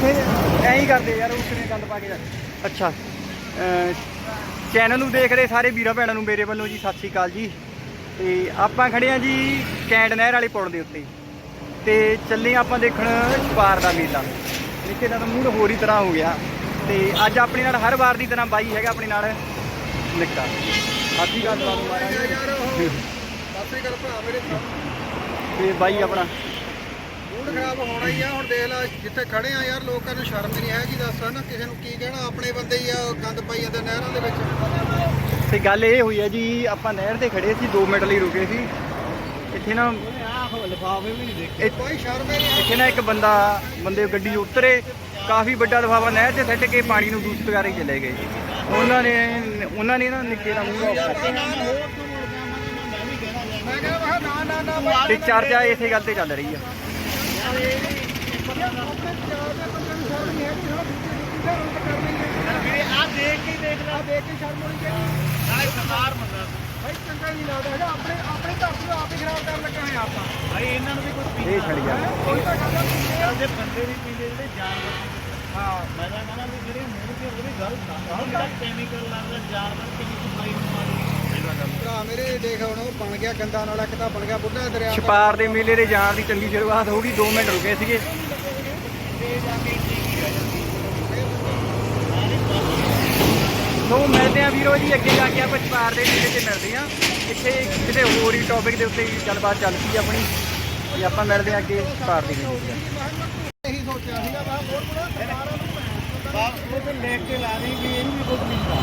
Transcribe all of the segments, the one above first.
ਇੱਥੇ ਐਂ ਹੀ ਕਰਦੇ ਯਾਰ ਉਹ ਕਿਵੇਂ ਗੰਦ ਪਾ ਕੇ ਜਾਂਦੇ। ਅੱਛਾ। ਚੈਨਲ ਨੂੰ ਦੇਖ ਰਹੇ ਸਾਰੇ ਵੀਰਾਂ ਭੈਣਾਂ ਨੂੰ ਮੇਰੇ ਵੱਲੋਂ ਜੀ ਸਤਿ ਸ਼੍ਰੀ ਅਕਾਲ ਜੀ। ਤੇ ਆਪਾਂ ਖੜੇ ਆ ਜੀ ਕੈਂਟ ਨਹਿਰ ਵਾਲੇ ਪੁਲ ਦੇ ਉੱਤੇ। ਤੇ ਚੱਲੇ ਆਪਾਂ ਦੇਖਣ ਛਪਾਰ ਦਾ ਮੇਲਾ। ਨਿੱਕੇ ਦਾ ਤਾਂ ਮੂਡ ਹੋਰ ਹੀ ਤਰ੍ਹਾਂ ਹੋ ਗਿਆ। ਤੇ ਅੱਜ ਆਪਣੇ ਨਾਲ ਹਰ ਵਾਰ ਦੀ ਤਰ੍ਹਾਂ ਬਾਈ ਹੈਗਾ ਆਪਣੇ ਨਾਲ ਨਿੱਕਾ। ਸਾਡੀ ਗੱਲ ਤੁਹਾਨੂੰ ਮਾਰਾਂਗੇ ਸਾਸਰੀ ਗੱਲ ਭਰਾ ਮੇਰੇ ਤੇ ਬਾਈ ਆਪਣਾ। ਮੂਡ ਖਰਾਬ ਹੋਣਾ ਹੀ ਆ। ਹੁਣ ਦੇਖ ਲੈ ਜਿੱਥੇ ਖੜੇ ਆ ਯਾਰ ਲੋਕਾਂ ਨੂੰ ਸ਼ਰਮ ਨਹੀਂ ਹੈਗੀ ਦੱਸ ਨਾ ਕਿਸੇ ਨੂੰ ਕੀ ਕਹਿਣਾ ਆਪਣੇ ਬੰਦੇ ਹੀ ਆ ਗੰਦ ਪਾਈ ਜਾਂਦੇ ਨਹਿਰਾਂ ਦੇ ਵਿੱਚ। ਤੇ ਗੱਲ ਇਹ ਹੋਈ ਹੈ ਜੀ ਆਪਾਂ ਨਹਿਰ ਤੇ ਖੜੇ ਸੀ 2 ਮਿੰਟ ਲਈ ਰੁਕੇ ਸੀ। ਇੱਥੇ ਨਾ ਲਿਫਾਫੇ ਵੀ ਨਹੀਂ ਦੇਖੇ ਇੱਥੇ ਕੋਈ ਸ਼ਰਮ ਨਹੀਂ ਇੱਥੇ ਨਾ ਇੱਕ ਬੰਦਾ ਬੰਦੇ ਗੱਡੀ ਉਤਰੇ ਕਾਫੀ ਵੱਡਾ ਲਿਫਾਫਾ ਨਹਿਰ 'ਚ ਸੱਟ ਕੇ ਪਾਣੀ ਨੂੰ ਦੂਸ਼ਿਤ ਕਰਕੇ ਚਲੇ ਗਏ। ਉਹਨਾਂ ਨੇ ਉਹਨਾਂ ਨੇ ਨਾ ਨਿੱਕੇ ਦਾ ਮੂੰਹ ਤੇ ਚਰਚਾ ਇਸੇ ਗੱਲ ਤੇ ਚੱਲ ਰਹੀ ਆ। ਆ ਦੇਖ ਕੇ ਦੇਖ ਲੈ ਨਾਲੇ ਸਰਦਾਰ ਬੰਦਾ ਭਾਈ ਚੰਗਾ ਨਹੀਂ ਲੱਗਦਾ ਆਪਣੇ ਆਪਣੇ ਧਰਤੀ ਨੂੰ ਆਪ ਹੀ। ਖਰਾਬ ਲੱਗਾ ਆਪਾਂ ਭਾਈ ਇਹਨਾਂ ਨੂੰ ਵੀ ਕੁਝ ਇਹ ਛੜ ਦੇ ਬੰਦੇ ਵੀ ਪੀਂਦੇ ਜਿਹੜੇ ਜਾਨਵਰ ਹਾਂ ਮੈਂ ਤਾਂ ਕਹਿੰਦਾ ਵੀ ਜਿਹੜੇ ਮੂੰਹ ਤੇ ਉਹਦੀ ਗੱਲ ਨਾ ਜਿਹੜਾ ਕੈਮੀਕਲ ਲੱਗਦਾ, ਜਾਨਵਰ ਕਿੰਨੀ ਸਫ਼ਾਈ ਭਰਾ ਮੇਰੇ ਦੇਖ ਹੁਣ ਉਹ ਬਣ ਗਿਆ ਗੰਦਾ ਨਾਲਾ ਇੱਕ ਤਾਂ ਬਣ ਗਿਆ ਬੁੱਢਾ ਦਰਿਆ ਛਪਾਰ ਦੇ ਮੇਲੇ ਦੇ ਜਾਣ ਦੀ ਚੰਗੀ ਸ਼ੁਰੂਆਤ ਹੋ ਗਈ 2 ਮਿੰਟ ਰੁਕੇ ਸੀਗੇ। ਸੋ ਮਿਲਦੇ ਆ ਵੀਰੋ ਜੀ ਅੱਗੇ ਜਾ ਕੇ ਆਪਾਂ ਛਪਾਰ ਦੇ ਮੇਲੇ ਤੇ ਮਿਲਦੇ ਆ ਇੱਥੇ ਕਿਤੇ ਹੋਰ ਹੀ ਟੌਪਿਕ ਦੇ ਉੱਤੇ ਹੀ ਗੱਲਬਾਤ ਚੱਲ ਪਈ ਆਪਣੀ। ਤੇ ਆਪਾਂ ਮਿਲਦੇ ਆ ਅੱਗੇ ਛਪਾਰ ਦੇ ਮੇਲੇ ਤੇ। ਇਹੀ ਸੋਚਿਆ ਸੀਗਾ ਮੈਂ ਹੋਰ ਬੁੜਾ ਨੂੰ ਬਾਪ ਲੈ ਕੇ ਲਾ ਰਹੀ ਵੀ ਇਹਨੂੰ ਵੀ ਕੁਝ ਮਿਲਦਾ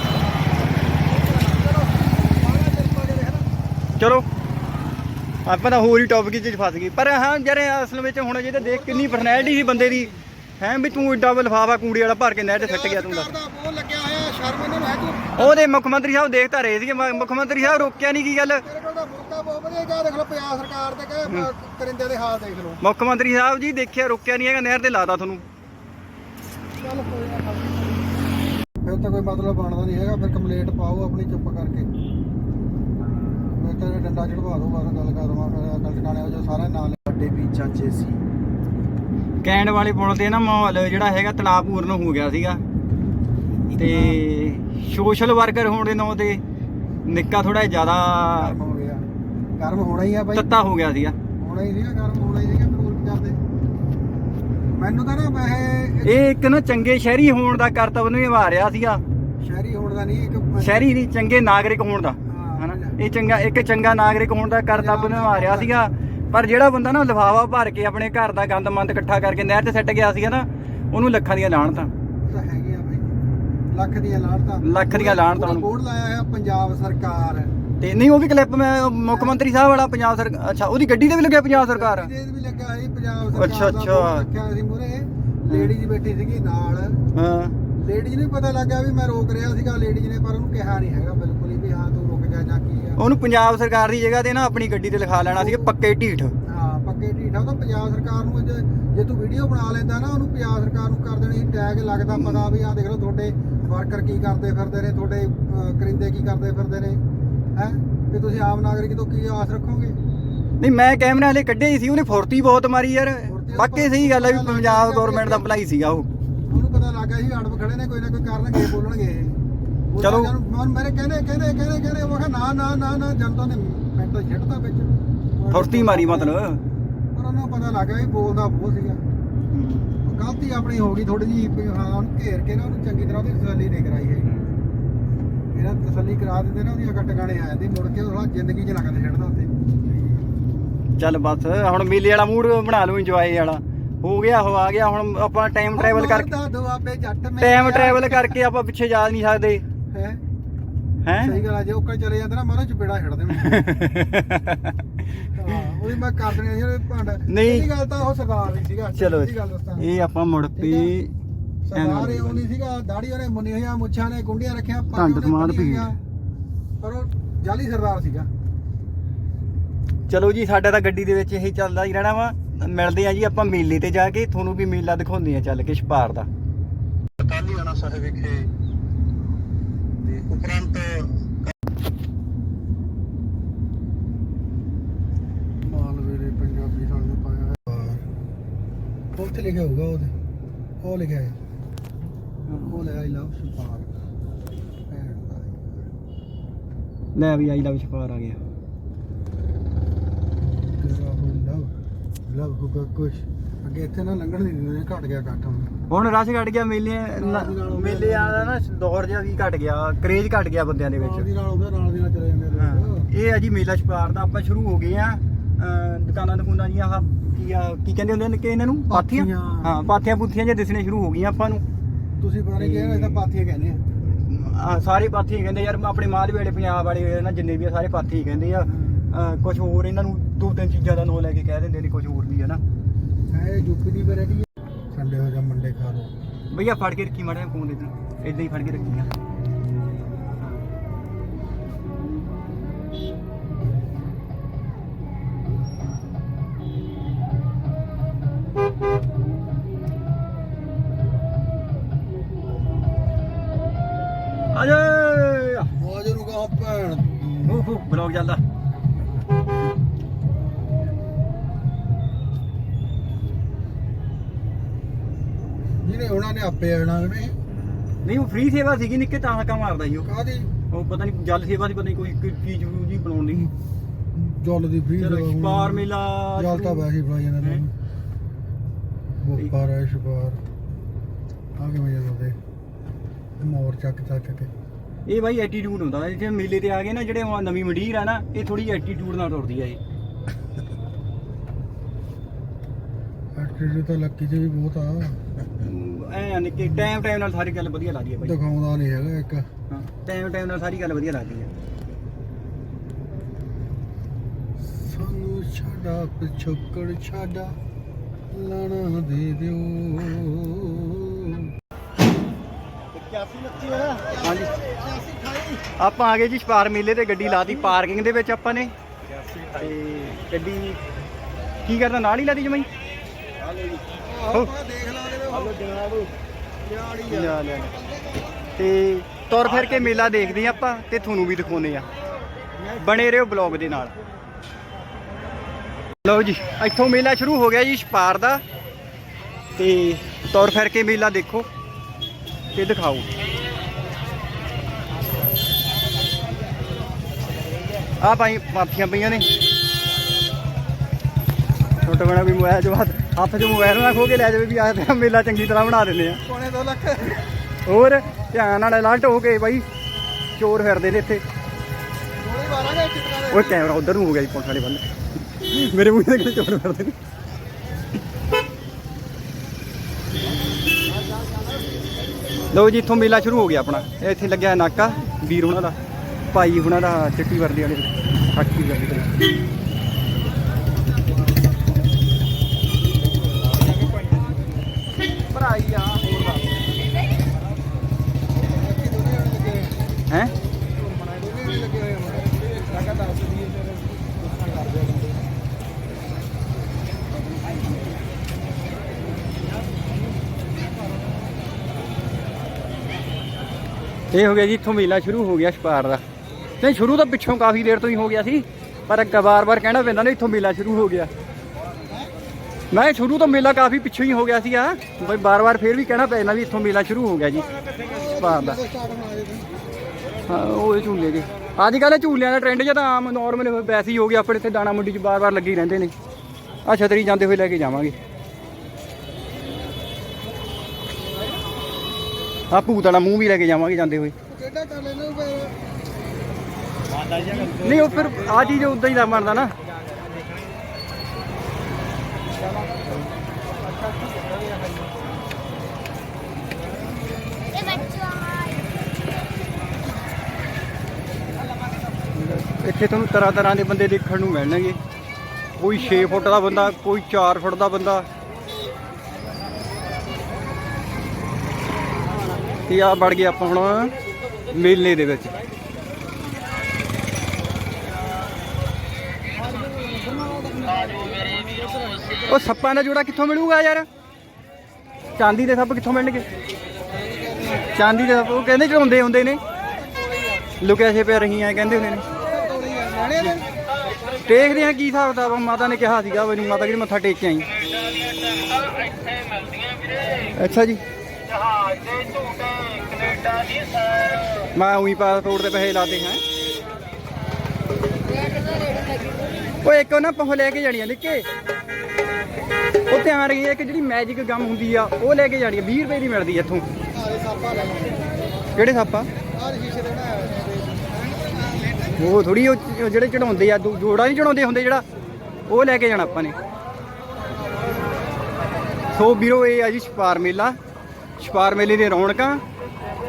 ਮਾੜਾ ਚਿਰ ਪਾ ਕੇ ਦੇਖ ਨਾ ਚਲੋ, ਆਪਾਂ ਤਾਂ ਹੋਰ ਹੀ ਟੌਪਿਕ 'ਚ ਫਸ ਗਏ। ਪਰ ਹਾਂ, ਯਾਰ ਅਸਲ ਵਿੱਚ ਹੁਣ ਜੇ ਤਾਂ ਦੇਖ ਕਿੰਨੀ ਪਰਸਨੈਲਿਟੀ ਸੀ ਬੰਦੇ ਦੀ। ਹੈ ਵੀ ਤੂੰ ਏਡਾ ਲਫਾਫਾ ਕੂੜੇ ਵਾਲਾ ਭਰ ਕੇ ਨਹਿਰ 'ਚ ਸਿੱਟ ਗਿਆ ਤੂੰ ਦੱਸ। ਉਹਦੇ ਮੁੱਖ ਮੰਤਰੀ ਸਾਹਿਬ ਦੇਖ ਰਹੇ ਸੀਗੇ ਮੁੱਖ ਮੰਤਰੀ ਸਾਹਿਬ ਰੋਕਿਆ ਨਹੀਂ ਕੀ ਗੱਲ? ਮੁੱਖ ਮੰਤਰੀ ਸਾਹਿਬ ਜੀ ਦੇਖਿਆ, ਰੋਕਿਆ ਨਹੀਂ ਹੈਗਾ, ਨਹਿਰ ਤੇ ਲਾਤਾ ਤੁਹਾਨੂੰ। ਫਿਰ ਤਾਂ ਕੋਈ ਮਤਲਬ ਬਣਦਾ ਨਹੀਂ ਹੈਗਾ, ਫਿਰ ਕੰਪਲੇਂਟ ਪਾਓ ਆਪਣੀ ਚੁੱਪ ਕਰਕੇ। ਫਿਰ ਤਾਂ ਇਹ ਡੰਡਾ ਚੜਵਾ ਦਿਓ ਬਸ ਗੱਲ ਕਰ ਦਵਾਂ ਫਿਰ ਅਕਲ ਟਿਕਾਣੇ ਹੋ ਜਾ ਸਾਰਾ ਨਾਲ। ਵੱਡੇ ਵੀ ਚਾਚੇ ਸੀ। ਕੈਂਡ ਵਾਲੇ ਪੁਲ ਤੇ ਨਾ ਮਾਹੌਲ ਜਿਹੜਾ ਹੈਗਾ ਤਣਾਅ ਪੂਰਨ ਹੋ ਗਿਆ ਸੀਗਾ। ਤੇ ਸੋਸ਼ਲ ਵਰਕਰ ਹੋਣ ਦੇ ਨਾਂ ਤੇ ਨਿੱਕਾ ਥੋੜਾ ਜ਼ਿਆਦਾ ਗਰਮ ਹੋ ਗਿਆ। ਗਰਮ ਹੋਣਾ ਹੀ ਆ ਬਾਈ। ਤੱਤਾ ਹੋ ਗਿਆ ਸੀਗਾ। ਹੋਣਾ ਹੀ ਸੀਗਾ ਗਰਮ ਹੋਣਾ ਹੀ ਸੀਗਾ ਫਿਰ ਹੋਰ ਕੀ ਕਰਦੇ? ਮੈਨੂੰ ਤਾਂ ਨਾ ਵੈਸੇ ਇਹ ਇੱਕ ਨਾ ਚੰਗੇ ਸ਼ਹਿਰੀ ਹੋਣ ਦਾ ਕਰਤੱਵ ਨਿਭਾ ਰਿਹਾ ਸੀਗਾ। ਸ਼ਹਿਰੀ ਹੋਣ ਦਾ ਨਹੀਂ ਇੱਕ ਸ਼ਹਿਰੀ ਨਹੀਂ ਚੰਗੇ ਨਾਗਰਿਕ ਹੋਣ ਦਾ। ਇਹ ਚੰਗਾ ਇੱਕ ਚੰਗਾ ਨਾਗਰਿਕ ਹੋਣ ਦਾ ਕਰਤੱਵ ਨਿਭਾ ਰਿਹਾ ਸੀਗਾ। ਪਰ ਜਿਹੜਾ ਬੰਦਾ ਨਾ ਲਿਫਾਫਾ ਭਰ ਕੇ ਆਪਣੇ ਘਰ ਦਾ ਗੰਦ ਮੰਦ ਇਕੱਠਾ ਕਰਕੇ ਨਹਿਰ ਤੇ ਸੱਟ ਗਿਆ ਸੀਗਾ ਨਾ ਉਹਨੂੰ ਲੱਖਾਂ ਦੀਆਂ ਲਾਹਣਤਾਂ। ਤਾਂ ਹੈਗੇ ਆ ਬਾਈ। ਲੱਖ ਦੀਆਂ ਲਾਹਣਤਾਂ। ਲੱਖ ਦੀਆਂ ਲਾਹਣਤਾਂ ਉਹਨੂੰ। ਬੋਰਡ ਲਾਇਆ ਹੋਇਆ ਪੰਜਾਬ ਸਰਕਾਰ। ਤੇ ਨਹੀਂ ਉਹ ਵੀ ਕਲਿੱਪ ਮੈਂ ਮੁੱਖ ਮੰਤਰੀ ਸਾਹਿਬ ਵਾਲਾ ਪੰਜਾਬ ਸਰਕਾਰ ਅੱਛਾ ਉਹਦੀ ਗੱਡੀ ਤੇ ਵੀ ਲੱਗਿਆ ਪੰਜਾਬ ਸਰਕਾਰ? ਇਹਦੇ ਵੀ ਲੱਗਾ ਸੀ ਪੰਜਾਬ ਸਰਕਾਰ ਅੱਛਾ, ਅੱਛਾ। ਰੱਖਿਆ ਸੀ ਮੂਰੇ ਲੇਡੀ ਜੀ ਬੈਠੀ ਸੀਗੀ ਨਾਲ। ਹਾਂ। ਲੇਡੀ ਜੀ ਨੂੰ ਵੀ ਪਤਾ ਲੱਗਾ ਵੀ ਮੈਂ ਰੋਕ ਰਿਹਾ ਸੀਗਾ ਲੇਡੀ ਜੀ ਨੇ ਪਰ ਉਹਨੂੰ ਕਿਹਾ ਨਹੀਂ ਹੈਗਾ ਬਿਲਕੁਲ ਹੀ ਵੀ ਹਾਂ ਤੂੰ ਜਾ ਕੀ ਆ? ਉਹਨੂੰ ਪੰਜਾਬ ਸਰਕਾਰ ਦੀ ਜਗ੍ਹਾ ਤੇ ਨਾ ਆਪਣੀ ਗੱਡੀ ਤੇ ਲਿਖਾ ਲੈਣਾ ਸੀਗਾ ਪੱਕੇ ਢੀਠ। ਹਾਂ ਪੱਕੇ ਢੀਠਾ ਉਹ ਤਾਂ ਪੰਜਾਬ ਸਰਕਾਰ ਨੂੰ ਜੇ ਜੇ ਤੂੰ ਵੀਡੀਓ ਬਣਾ ਲੈਂਦਾ ਨਾ ਉਹਨੂੰ ਪੰਜਾਬ ਸਰਕਾਰ ਨੂੰ ਕਰ ਦੇਣੀ ਟੈਗ ਲੱਗਦਾ ਪਤਾ ਵੀ ਆਹ ਦੇਖ ਲਓ ਤੁਹਾਡੇ ਵਰਕਰ ਕੀ ਕਰਦੇ ਫਿਰਦੇ ਨੇ ਤੁਹਾਡੇ ਅਹ, ਕਰਿੰਦੇ ਕੀ ਕਰਦੇ ਫਿਰਦੇ ਨੇ ਹੈ? ਤੇ ਤੁਸੀਂ ਆਮ ਨਾਗਰਿਕ ਤੋਂ ਕੀ ਆਸ ਰੱਖੋਗੇ? ਨਹੀਂ ਮੈਂ ਕੈਮਰਾ ਹਲੇ ਕੱਢਿਆ ਹੀ ਸੀ ਉਹਨੇ ਫੁਰਤੀ ਬਹੁਤ ਮਾਰੀ ਯਾਰ। ਵਾਕਈ ਸਹੀ ਗੱਲ ਹੈ ਵੀ ਪੰਜਾਬ ਗਵਰਨਮੈਂਟ ਦਾ ਭਲਾਈ ਸੀਗਾ ਉਹ। ਉਹਨੂੰ ਪਤਾ ਲੱਗ ਗਿਆ ਸੀ ਅੜਬ ਖੜੇ ਨੇ ਕੋਈ ਨਾ ਕੋਈ ਕਰਨਗੇ ਬੋਲਣਗੇ ਚਲੋ। ਮਨ ਮੇਰੇ ਕਹਿੰਦੇ ਕਹਿੰਦੇ ਕਹਿੰਦੇ ਕਹਿੰਦੇ ਉਹ ਕਿਹਾ ਨਾ ਨਾ ਨਾ ਨਾ ਜਨਤਾ ਨੇ ਮਿੰਟ ਛੱਡਤਾ ਵਿੱਚ। ਫੁਰਤੀ ਮਾਰੀ ਮਤਲਬ। ਪਰ ਉਹਨੂੰ ਪਤਾ ਲੱਗ ਗਿਆ ਵੀ ਬੋਲਦਾ ਬਹੁਤ ਸੀਗਾ। ਗਲਤੀ ਆਪਣੀ ਹੋ ਗਈ ਥੋੜੀ ਜੀ ਹਾਂ ਉਹਨੂੰ ਘੇਰ ਕੇ ਨਾ ਉਹਨੂੰ ਚੰਗੀ ਤਰ੍ਹਾਂ ਉਹਦੀ ਤਸੱਲੀ ਨਹੀਂ ਕਰਾਈ ਹੈਗੀ। ਇਹਨਾਂ ਤਸੱਲੀ ਕਰਾ ਦਿੰਦੇ ਨਾ ਉਹਦੀਆਂ ਕੱਟ ਗਾਣੇ ਆ ਜਾਂਦੀ ਮੁੜ ਕੇ ਉਹ ਜ਼ਿੰਦਗੀ 'ਚ ਲੱਗਦਾ ਛੱਡਦਾ ਉੱਤੇ ਚੱਲ ਬਸ ਹੁਣ ਮੇਲੇ ਵਾਲਾ ਮੂਡ ਬਣਾ ਲਓ ਇੰਜੋਏ ਵਾਲਾ। ਹੋ ਗਿਆ ਹੋ ਆ ਗਿਆ ਹੁਣ ਆਪਾਂ ਟਾਈਮ ਟਰੈਵਲ ਕਰਕੇ ਟਾਈਮ ਟਰੈਵਲ ਕਰਕੇ ਆਪਾਂ ਪਿੱਛੇ ਜਾ ਨਹੀਂ ਸਕਦੇ। ਹੈ। ਹੈ? ਸਹੀ ਗੱਲ ਆ ਜੇ ਉੱਕਾ ਚਲੇ ਜਾਂਦਾ ਨਾ ਮਾਰੋ ਚਪੇੜਾ ਛੱਡ ਦੇਣ। ਹਾਂ ਉਹਦੀ ਮੈਂ ਕਰ ਦੇਣੀ ਸੀ ਉਹਦੇ ਭਾਂਡਾ। ਨਹੀਂ। ਇਹਦੀ ਗੱਲ ਤਾਂ ਉਹ ਸਰਦਾਰ ਨਹੀਂ ਸੀਗਾ ਚਲੋ ਗੱਲ ਦੱਸਾਂ। ਇਹ ਆਪਾਂ ਮੁੜ ਪਈ ਸਰਦਾਰ ਇਹ ਉਹ ਨਹੀਂ ਸੀਗਾ ਦਾੜੀ ਉਹਨੇ ਮੁੰਨੀ ਹੋਈਆਂ ਮੁੱਛਾਂ ਨੇ ਗੁੰਡੀਆਂ ਰੱਖਿਆ ਪੱਗ ਧੰਦ ਉਹਨੇ ਭੀੜ। ਹੋਈਆਂ। ਪਰ ਉਹ ਜਾਲੀ ਸਰਦਾਰ ਸੀਗਾ। ਚਲੋ ਜੀ ਸਾਡਾ ਤਾਂ ਗੱਡੀ ਦੇ ਵਿੱਚ ਇਹੀ ਚੱਲਦਾ ਹੀ ਰਹਿਣਾ ਵਾ। ਮਿਲਦੇ ਆ ਜੀ ਆਪਾਂ ਮੇਲੇ ਤੇ ਜਾ ਕੇ ਤੁਹਾਨੂੰ ਵੀ ਮੇਲਾ ਦਿਖਾਉਂਦੇ ਆ ਚੱਲ ਕੇ ਛਪਾਰ ਦਾ। ਕਾਲੀਆਣਾ ਸਾਹਿਬ ਵਿਖੇ ਤੇ ਉਪਰੰਤ ਮਾਲਵੇ ਦੇ ਪੰਜਾਬੀ ਸਾਨੂੰ ਪਾਇਆ ਉੱਥੇ ਲਿਖਿਆ ਹੋਊਗਾ ਉਹਦੇ ਉਹ ਲਿਖਿਆ ਹੈ। ਉਹ ਲੈ ਆਈ ਲਵ ਸੁਪਾਰ ਭੈਣ ਦਾ ਲੈ ਵੀ ਆਈ ਲਵ ਛਪਾਰ ਆ ਗਿਆ। ਤੇਰਾ ਹੋ ਲਵ ਲਵ ਹੋਗਾ ਕੁਛ। ਅੱਗੇ ਇੱਥੇ ਨਾ ਲੰਘਣ ਨਹੀਂ ਦਿੰਦੇ ਘਟ ਗਿਆ ਕੱਟ ਹੁਣ। ਹੁਣ ਰਸ਼ ਘਟ ਗਿਆ ਮੇਲੇ ਨਾਲ ਦੀ ਨਾਲ ਉਹ ਮੇਲੇ ਵਾਲਾ ਨਾ ਦੌਰ ਜਿਹਾ ਵੀ ਘਟ ਗਿਆ ਕਰੇਜ ਘਟ ਗਿਆ ਬੰਦਿਆਂ ਦੇ ਨਾਲ ਦੀ ਵਿੱਚ ਨਾਲ ਉਹਦੇ ਨਾਲ ਦੀ ਨਾਲ ਚਲੇ ਜਾਂਦੇ ਹਾਂ ਲੋਕ। ਇਹ ਆ ਜੀ ਮੇਲਾ ਛਪਾਰ ਦਾ ਆਪਾਂ ਸ਼ੁਰੂ ਹੋ ਗਏ ਆ ਅਹ ਦੁਕਾਨਾਂ ਦੁਕਾਨਾਂ ਜੀਆਂ ਆਹ ਕੀ ਆ ਕੀ ਕਹਿੰਦੇ ਹੁੰਦੇ ਨੇ ਕਿ ਇਹਨਾਂ ਨੂੰ? ਪਾਥੀਆਂ? ਪਾਥੀਆਂ। ਹਾਂ ਪਾਥੀਆਂ ਪੁੱਥੀਆਂ ਜੇ ਦਿਸਣੇ ਸ਼ੁਰੂ ਹੋ ਗਈਆਂ ਆਪਾਂ ਨੂੰ। ਤੁਸੀਂ ਪਤਾ ਨਹੀਂ ਕਿਹੜਾ ਇਹਦਾ ਪਾਥੀਆਂ ਕਹਿੰਦੇ ਆ। ਆਹ ਸਾਰੇ ਪਾਥੀ ਹੀ ਕਹਿੰਦੇ ਯਾਰ ਆਪਣੇ ਮਾਧ ਵੇਲੇ ਪੰਜਾਬ ਵਾਲੇ ਨਾ ਜਿੰਨੇ ਵੀ ਆ ਸਾਰੇ ਪਾਥੀ ਹੀ ਕਹਿੰਦੇ ਆ। ਕੁਝ ਹੋਰ ਇਹਨਾਂ ਨੂੰ ਦੋ ਤਿੰਨ ਚੀਜ਼ਾਂ ਦਾ ਨਾਂ ਲੈ ਕੇ ਕਹਿ ਦਿੰਦੇ ਨੇ ਕੁਝ ਹੋਰ ਵੀ ਹੈ ਨਾ। ਇਹ ਯੂਪੀ ਦੀ ਵੈਰਾਈਟੀ ਹੈ ਸੰਡੇ ਹੋ ਜਾ ਮੰਡੇ ਖਾ ਲਓ ਭਈਆ ਫੜ ਕੇ ਰੱਖੀ ਮਾੜਾ ਫੋਨ ਇਦਾਂ ਇਦਾਂ ਹੀ ਫੜ ਕੇ ਰੱਖੀ ਆ ਆਜੇ ਮੌਜ ਨੂੰ ਕਹਾਂ ਭੈਣ ਹੂ ਹੂ ਬਲੌਗ ਚੱਲਦਾ ਉਹਨਾਂ ਨੇ ਆਪੇ ਆਣਾ ਨੇ ਨਹੀਂ? ਉਹ ਫ੍ਰੀ ਸੇਵਾ ਸੀਗੀ ਨਿੱਕੇ ਤਾਂ ਹੱਕਾ ਮਾਰਦਾ ਸੀ ਉਹ। ਕਾਦੀ ਉਹ ਪਤਾ ਨਹੀਂ ਜਲ ਸੇਵਾ ਸੀ ਪਤਾ ਨਹੀਂ ਕੋਈ ਕੋਈ ਚੀਜ਼ ਜੀ ਬਣਾਉਣ ਦੀ। ਜੁੱਲ ਦੀ ਫ੍ਰੀ ਚਲੋ ਛਪਾਰ ਮੇਲਾ ਜਲ ਤਾਂ ਵੈਸੇ ਹੀ ਜਾਂਦੇ ਹੈਂ? ਉਹ ਪਰ ਹੈ ਸ਼ਪਾਰ ਆ ਕੇ ਮੇਰੇ ਦੇ ਮੋਰ ਚੱਕ ਚੱਕ ਕੇ। ਇਹ ਬਾਈ ਐਟੀਟਿਊਡ ਹੁੰਦਾ ਜੇ ਮੇਲੇ ਤੇ ਆ ਗਏ ਨਾ ਜਿਹੜੇ ਹੁਣ ਨਵੀਂ ਮੰਡੀਰ ਆ ਨਾ ਇਹ ਥੋੜੀ ਐਟੀਟਿਊਡ ਨਾਲ ਤੁਰਦੀ ਆ ਇਹ। ਐਕਟੀਵਿਟੀ ਤਾਂ ਲੱਕੀ ਚ ਵੀ ਬਹੁਤ ਆ। ਐ ਆ ਨਿੱਕੇ ਟਾਈਮ ਟਾਈਮ ਨਾਲ ਸਾਰੀ ਗੱਲ ਵਧੀਆ ਲੱਗਦੀ ਹੈ ਬਾਈ। ਦਿਖਾਉਂਦਾ ਨਹੀਂ ਹੈਗਾ ਇੱਕ। ਹਾਂ ਟਾਈਮ ਟਾਈਮ ਨਾਲ ਸਾਰੀ ਗੱਲ ਵਧੀਆ ਲੱਗਦੀ ਹੈ ਸਾਨੂੰ ਛਾੜਾ ਪਿਛੋਕੜ ਛਾੜਾ ਲਾਣਾ ਦੇ ਦਿਓ। 81 ਲੱਤੀ ਆ? ਹਾਂਜੀ। ਆਪਾਂ ਆ ਗਏ ਜੀ ਛਪਾਰ ਮੇਲੇ ਤੇ ਗੱਡੀ ਲਾਤੀ ਪਾਰਕਿੰਗ ਦੇ ਵਿੱਚ ਆਪਾਂ ਨੇ। ਤੇ ਗੱਡੀ ਕੀ ਕਰਦਾ ਨਾਲ ਹੀ ਲਾਤੀ ਜਮਾਈ? ਆਹ ਦੇਖ ਲਾਂਗੇ ਹਲੋ ਜਨਾਬ। ਲਿਆ ਲਿਆ ਤੇ ਤੁਰ ਫਿਰ ਕੇ ਮੇਲਾ ਦੇਖਦੇ ਹਾਂ ਆਪਾਂ ਤੇ ਤੁਹਾਨੂੰ ਵੀ ਦਿਖਾਉਨੇ ਆ ਬਣੇ ਰਹੋ ਬਲੌਗ ਦੇ ਨਾਲ। ਲਓ ਜੀ, ਇੱਥੋਂ ਮੇਲਾ ਸ਼ੁਰੂ ਹੋ ਗਿਆ ਜੀ ਛਪਾਰ ਦਾ। ਤੇ ਤੁਰ ਫਿਰ ਕੇ ਮੇਲਾ ਦੇਖੋ ਤੇ ਦਿਖਾਓ। ਆ ਭਾਈ ਮਾਫੀਆਂ ਪਈਆਂ ਨੇ। ਛੋਟਾ ਬਣਾ ਵੀ ਮੋਇਆ ਜਵਾਬ ਹੱਥ 'ਚ ਮੋਬਾਈਲ ਨਾ ਖੋ ਕੇ ਲੈ ਜਾਵੇ ਵੀ ਆਹ ਤੇ ਮੇਲਾ ਚੰਗੀ ਤਰ੍ਹਾਂ ਬਣਾ ਦਿੰਦੇ ਆ। ਪੌਣੇ 2 ਲੱਖ। ਹੋਰ ਧਿਆਨ ਨਾਲ ਅਲਰਟ ਹੋ ਕੇ ਬਾਈ ਚੋਰ ਫਿਰਦੇ ਨੇ ਇੱਥੇ। ਗੋਲੀ ਮਾਰਾਂਗੇ ਕਿਤਨਾ ਓਏ ਕੈਮਰਾ ਉਧਰ ਨੂੰ ਹੋ ਗਿਆ ਜੀ ਪੁਲਿਸ ਵਾਲੇ ਬੰਦੇ। ਮੇਰੇ ਮੂੰਹ ਤੇ ਚੋਰ ਫਿਰਦੇ ਨੇ? ਲਓ ਜੀ ਇੱਥੋਂ ਮੇਲਾ ਸ਼ੁਰੂ ਹੋ ਗਿਆ ਆਪਣਾ। ਇੱਥੇ ਲੱਗਿਆ ਨਾਕਾ ਵੀਰ ਉਹਨਾਂ ਦਾ ਭਾਈ ਉਹਨਾਂ ਦਾ ਚਿੱਟੀ ਵਰਦੀ ਵਾਲੇ ਫਾਕੀ ਵਰਦੀ ਵਾਲੇ ਇਹ ਹੋ ਗਿਆ ਜੀ, ਇੱਥੋਂ ਮੇਲਾ ਸ਼ੁਰੂ ਹੋ ਗਿਆ ਛਪਾਰ ਦਾ। ਤੇ ਸ਼ੁਰੂ ਤਾਂ ਪਿੱਛੋਂ ਕਾਫੀ ਦੇਰ ਤੋਂ ਹੀ ਹੋ ਗਿਆ ਸੀ, ਪਰ ਅੱਗਾ ਵਾਰ-ਵਾਰ ਕਹਿਣਾ ਪੈਂਦਾ ਨਾ, ਇੱਥੋਂ ਮੇਲਾ ਸ਼ੁਰੂ ਹੋ ਗਿਆ। ਮੈਂ ਸ਼ੁਰੂ ਤੋਂ ਮੇਲਾ ਕਾਫੀ ਪਿੱਛੋਂ ਹੀ ਹੋ ਗਿਆ ਸੀ ਆ ਬਈ ਵਾਰ-ਵਾਰ ਫੇਰ ਵੀ ਕਹਿਣਾ ਪੈਂਦਾ ਵੀ ਇੱਥੋਂ ਮੇਲਾ ਸ਼ੁਰੂ ਹੋ ਗਿਆ ਜੀ, ਛਪਾਰ ਦਾ। ਹਾਂ, ਉਹ ਝੂਲੇ ਦੇ। ਅੱਜ ਕੱਲ੍ਹ ਝੂਲਿਆਂ ਦਾ ਟ੍ਰੈਂਡ ਜਿਹਾ ਤਾਂ ਆਮ ਨਾਰਮਲ ਵੈਸੇ ਹੀ ਹੋ ਗਿਆ, ਆਪਣੇ ਇੱਥੇ ਦਾਣਾ ਮੰਡੀ 'ਚ ਵਾਰ-ਵਾਰ ਲੱਗੇ ਰਹਿੰਦੇ ਨੇ। ਆ ਛਤਰੀ ਜਾਂਦੇ ਹੋਏ ਲੈ ਕੇ ਜਾਵਾਂਗੇ। ਆ ਭੂਤ ਵਾਲਾ ਮੂੰਹ ਵੀ ਲੈ ਕੇ ਜਾਵਾਂਗੇ ਜਾਂਦੇ ਹੋਏ। ਕਿਹੜਾ ਕਰ ਲੈਣਾ ਫਿਰ? ਨਹੀਂ ਉਹ ਫਿਰ ਆ ਚੀਜ਼ ਉਦਾਂ ਹੀ ਦਾ ਬਣਦਾ ਨਾ। ਇੱਥੇ ਤੁਹਾਨੂੰ ਤਰ੍ਹਾਂ ਤਰ੍ਹਾਂ ਦੇ ਬੰਦੇ ਦੇਖਣ ਨੂੰ ਮਿਲਣਗੇ। ਕੋਈ 6 ਫੁੱਟ ਦਾ ਬੰਦਾ ਕੋਈ 4 ਫੁੱਟ ਦਾ ਬੰਦਾ। ਤੇ ਆ ਵੜ ਗਏ ਆਪਾਂ ਹੁਣ ਮੇਲੇ ਦੇ ਵਿੱਚ। ਉਹ ਸੱਪਾਂ ਦਾ ਜੋੜਾ ਕਿੱਥੋਂ ਮਿਲੂਗਾ ਯਾਰ? ਚਾਂਦੀ ਦੇ ਸੱਪ ਕਿੱਥੋਂ ਮਿਲਣਗੇ? ਚਾਂਦੀ ਦੇ ਸੱਪ, ਉਹ ਕਹਿੰਦੇ ਚੜਾਉਂਦੇ ਹੁੰਦੇ ਨੇ। ਲੁਕਿਆ ਛੇ ਪਿਆ ਰਹੀਆਂ, ਕਹਿੰਦੇ ਹੁੰਦੇ ਨੇ। ਲੈਣੇ ਨੇ ਦੇਖਦੇ ਆ ਕੀ ਹਿਸਾਬ ਦਾ ਮਾਤਾ ਨੇ ਕਿਹਾ ਸੀਗਾ ਮੈਨੂੰ ਮਾਤਾ ਕਿਹੜੀ ਮੱਥਾ ਟੇਕ ਕੇ ਆਈ। ਅੱਛਾ ਜੀ। ਜਹਾਜ਼ ਦੇ ਝੂਟੇ, ਕੈਨੇਡਾ ਦੀ ਸੈਰ। ਮੈਂ ਉਹੀ ਪਾਸਪੋਰਟ ਦੇ ਪੈਸੇ ਲਾਦੇ ਹਾਂ। ਓਏ, ਇੱਕ ਨਾ ਪਹ ਲੈ ਕੇ ਜਾਣੀ ਆ, ਨਿੱਕੇ। ਉਹ ਧਿਆਨ ਰਹੀ ਇੱਕ ਜਿਹੜੀ ਮੈਜਿਕ ਗਮ ਹੁੰਦੀ ਆ, ਉਹ ਲੈ ਕੇ ਜਾਣੀ ਆ 20 ਰੁਪਏ ਦੀ ਮਿਲਦੀ ਆ ਇੱਥੋਂ। ਕਿਹੜੇ ਸਾਪਾ? ਉਹ ਥੋੜੀ ਉਹ ਜਿਹੜੇ ਚੜਾਉਂਦੇ ਆ ਜੋੜਾ ਨਹੀਂ ਚੜਾਉਂਦੇ ਹੁੰਦੇ ਜਿਹੜਾ, ਉਹ ਲੈ ਕੇ ਜਾਣਾ ਆਪਾਂ ਨੇ। ਸੋ ਵੀਰੋ, ਇਹ ਆ ਜੀ ਛਪਾਰ ਮੇਲਾ। ਛਪਾਰ ਮੇਲੇ ਦੀ ਰੌਣਕਾਂ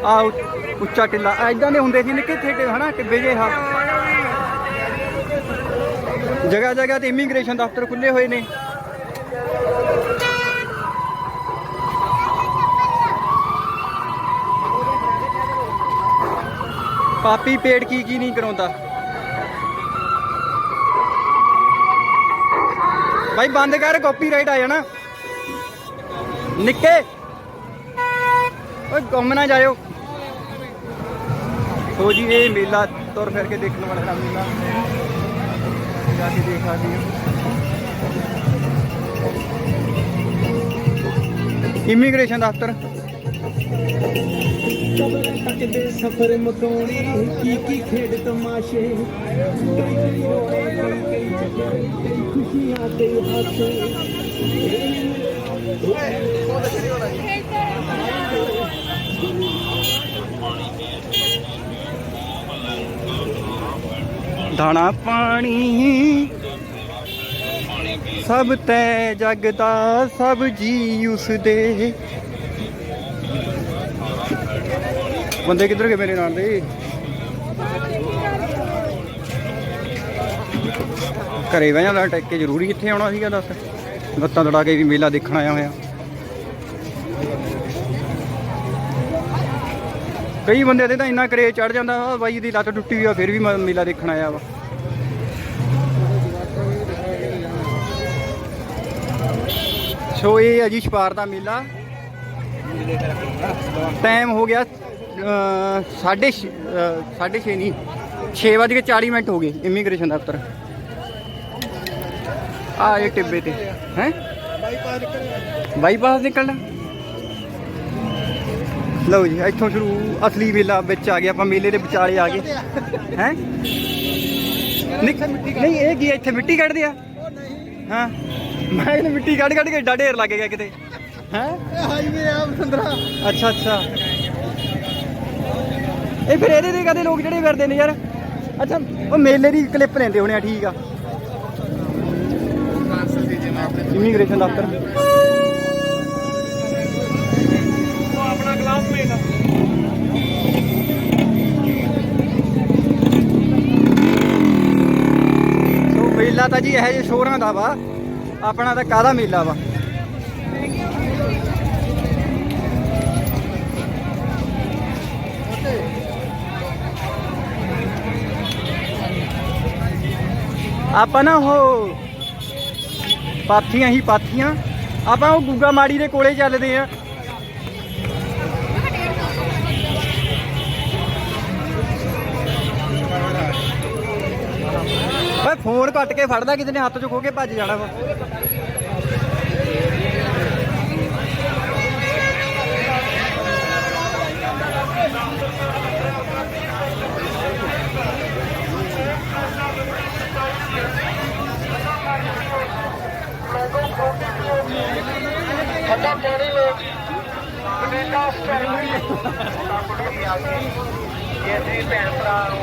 ਆ। ਉੱਚਾ ਟਿੱਲਾ। ਐਦਾਂ ਦੇ ਹੁੰਦੇ ਸੀ ਨਿੱਕੇ ਥੇਟੇ, ਹਨਾ, ਟਿੱਬੇ ਜੇ ਹਾ ਜਗ੍ਹਾ ਜਗ੍ਹਾ ਤੇ ਇਮੀਗ੍ਰੇਸ਼ਨ ਦਫ਼ਤਰ ਖੁੱਲੇ ਹੋਏ ਨੇ। ਪਾਪੀ ਪੇੜ ਕੀ ਕੀ ਨਹੀਂ ਕਰਾਉਂਦਾ। ਭਾਈ ਬੰਦ ਕਰ ਕਾਪੀਰਾਈਟ ਆ ਜਾਣਾ। ਨਿੱਕੇ ਓਏ ਗੁੰਮ ਨਾ ਜਾਇਓ। ਸੋ ਜੀ, ਇਹ ਮੇਲਾ ਤੁਰ ਫਿਰ ਕੇ ਦੇਖਣ ਵਾਲਾ ਮੇਲਾ। ਜਾ ਕੇ ਦੇਖ ਸਕਦੇ ਹੋ ਇਮੀਗ੍ਰੇਸ਼ਨ ਦਫ਼ਤਰ। ਤੱਕਦੇ ਸਫਰ ਮਕਾਉਣੀ ਕੀ ਕੀ ਖੇਡ ਤਮਾਸ਼ੇ ਕਈ ਕਈ ਰੋਏ ਕਈ ਕਈ ਚੱਕਰ ਕਈ ਖੁਸ਼ੀਆਂ ਤੇ ਹਾਸੇ ਦਾਣਾ ਪਾਣੀ। ਸਭ ਤੈ ਜਗ ਦਾ ਸਭ ਜੀ ਉਸ ਦੇ ਬੰਦੇ ਕਿੱਧਰ ਗਏ ਮੇਰੇ ਨਾਲ ਦੇ? ਘਰੇ ਬਹਿ ਜਾਂਦਾ, ਟੱਕ ਕੇ ਜ਼ਰੂਰੀ ਕਿੱਥੇ ਆਉਣਾ ਸੀਗਾ ਦੱਸ। ਬੱਤਾਂ ਦੜਾ ਕੇ ਵੀ ਮੇਲਾ ਦੇਖਣ ਆਇਆ ਹੋਇਆ। ਕਈ ਬੰਦੇ ਤੇ ਤਾਂ ਇੰਨਾ ਕਰੇਜ ਚੜ ਜਾਂਦਾ ਵਾ ਬਾਈ ਦੀ ਲੱਤ ਟੁੱਟੀ ਹੋਈ ਆ ਫਿਰ ਵੀ ਮ- ਮੇਲਾ ਦੇਖਣ ਆਇਆ ਵਾ। ਸੋ ਇਹ ਹੈ ਜੀ ਛਪਾਰ ਦਾ ਮੇਲਾ। ਟਾਈਮ ਹੋ ਗਿਆ ਅ, ਸਾਢੇ ਛੇ- ਅ, ਸਾਢੇ 6 ਨਹੀਂ 6 ਵਜੇ ਕੇ 40 ਮਿੰਟ ਹੋ ਗਏ ਇਮੀਗ੍ਰੇਸ਼ਨ ਦਫ਼ਤਰ। ਆ ਇਹ ਟਿੱਬੇ ਤੇ ਹੈ? ਬਾਈਪਾਸ ਨਿਕਲਣਾ। ਲਓ ਜੀ ਇੱਥੋਂ ਸ਼ੁਰੂ ਅਸਲੀ ਮੇਲਾ ਵਿੱਚ ਆ ਗਿਆ ਆਪਾਂ ਮੇਲੇ ਦੇ ਵਿਚਾਲੇ ਆ ਗਏ। ਹੈ? ਨਹੀਂ ਇਹ ਕੀ ਇੱਥੇ ਮਿੱਟੀ ਕੱਢਦੇ ਆ? ਹਾਂ। ਮੈਂ ਇਹਨੇ ਮਿੱਟੀ ਕੱਢ ਕੱਢ ਕੇ ਏਡਾ ਢੇਰ ਲੱਗ ਗਿਆ ਕਿਤੇ। ਹੈ? ਹਾਈਵੇ ਆ ਬਸੰਦਰਾ ਅੱਛਾ ਅੱਛਾ। ਇਹ ਫਿਰ ਇਹਦੇ ਦੇ ਕਦੇ ਲੋਕ ਜਿਹੜੇ ਫਿਰਦੇ ਨੇ ਯਾਰ। ਅੱਛਾ ਉਹ ਮੇਲੇ ਦੀ ਕਲਿੱਪ ਲੈਂਦੇ ਹੋਣੇ ਆ ਠੀਕ ਆ। ਇਮੀਗ੍ਰੇਸ਼ਨ ਦਫ਼ਤਰ। ਸੋ ਮੇਲਾ ਤਾਂ ਜੀ ਇਹੋ ਜਿਹੇ ਸ਼ੋਰਾਂ ਦਾ ਵਾ। ਆਪਣਾ ਤਾਂ ਕਾਹਦਾ ਮੇਲਾ ਵਾ? ਆਪਾਂ ਨਾ ਉਹ ਪਾਥੀਆਂ ਹੀ ਪਾਥੀਆਂ। ਆਪਾਂ ਉਹ ਗੁੱਗਾ ਮਾੜੀ ਦੇ ਕੋਲੇ ਚੱਲਦੇ ਆ। ਓਏ ਫੋਨ ਕੱਟ ਕੇ ਫੜਦਾ ਕਿਸੇ ਨੇ ਹੱਥ 'ਚ ਖੋ ਕੇ ਭੱਜ ਜਾਣਾ ਵਾ। ਠੰਡਾ ਪਾਣੀ ਲੋ ਕੈਨੇਡਾ ਆਸਟ੍ਰੇਲੀਆ। ਇਹ ਜੀ ਭੈਣ ਭਰਾ ਨੂੰ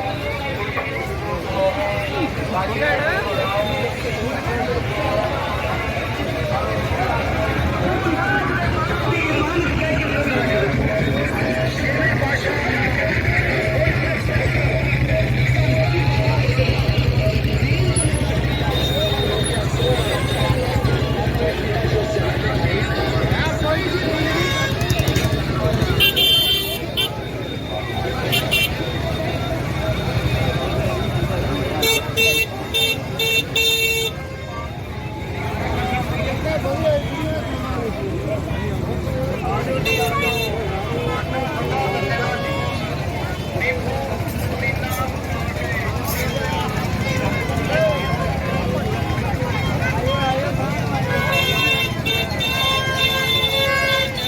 많이